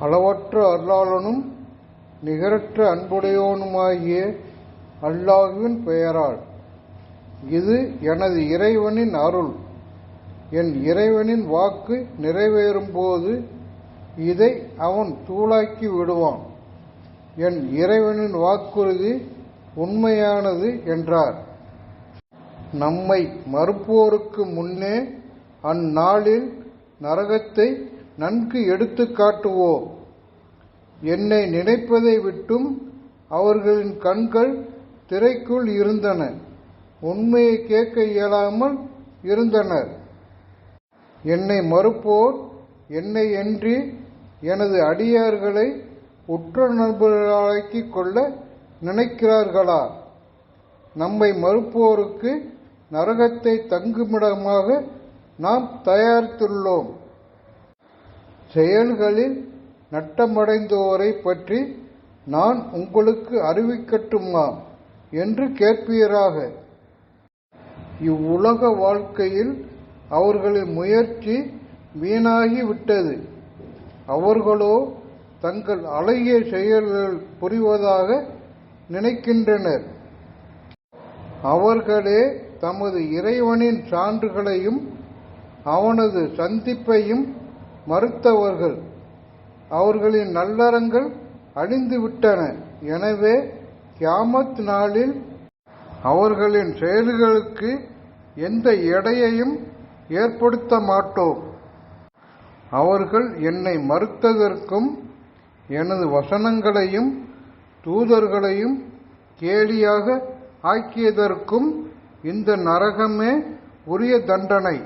அளவற்ற அருளாளனும் நிகரற்ற அன்புடையோனுமாகிய அல்லாஹுவின் பெயரால் இது எனது இறைவனின் அருள். என் இறைவனின் வாக்கு நிறைவேறும்போது இதை அவன் தூளாக்கி விடுவான். என் இறைவனின் வாக்குறுதி உண்மையானது என்றார். நம்மை மறுப்போருக்கு முன்னே அந்நாளில் நரகத்தை நன்கு எடுத்து காட்டுவோம். என்னை நினைப்பதை விட்டும் அவர்களின் கண்கள் திரைக்குள் இருந்தன. உண்மையை கேட்க இயலாமல் இருந்தனர். என்னை மறுப்போர் என்னை என்று எனது அடியார்களை உற்ற நண்பர்களாக்கிக் கொள்ள நினைக்கிறார்களா? நம்மை மறுப்போருக்கு நரகத்தை தங்குமிடமாக நாம் தயாரித்துள்ளோம். செயல்களில் நட்டமடைந்தோரை பற்றி நான் உங்களுக்கு அறிவிக்கட்டுமா என்று கேட்பீராக. இவ்வுலக வாழ்க்கையில் அவர்களின் முயற்சி வீணாகி விட்டது அவர்களோ தங்கள் அழகிய செயல்கள் புரிவதாக நினைக்கின்றனர். அவர்களே தமது இறைவனின் சான்றுகளையும் அவனது சந்திப்பையும் மறுத்தவர்கள் அவர்களின் நல்லறங்கள் அழிந்துவிட்டன எனவே கியாமத் நாளில் அவர்களின் செயல்களுக்கு எந்த எடையையும் ஏற்படுத்த மாட்டோம். அவர்கள் என்னை மறுத்ததற்கும் எனது வசனங்களையும் தூதர்களையும் கேலியாக ஆக்கியதற்கும் இந்த நரகமே உரிய தண்டனை.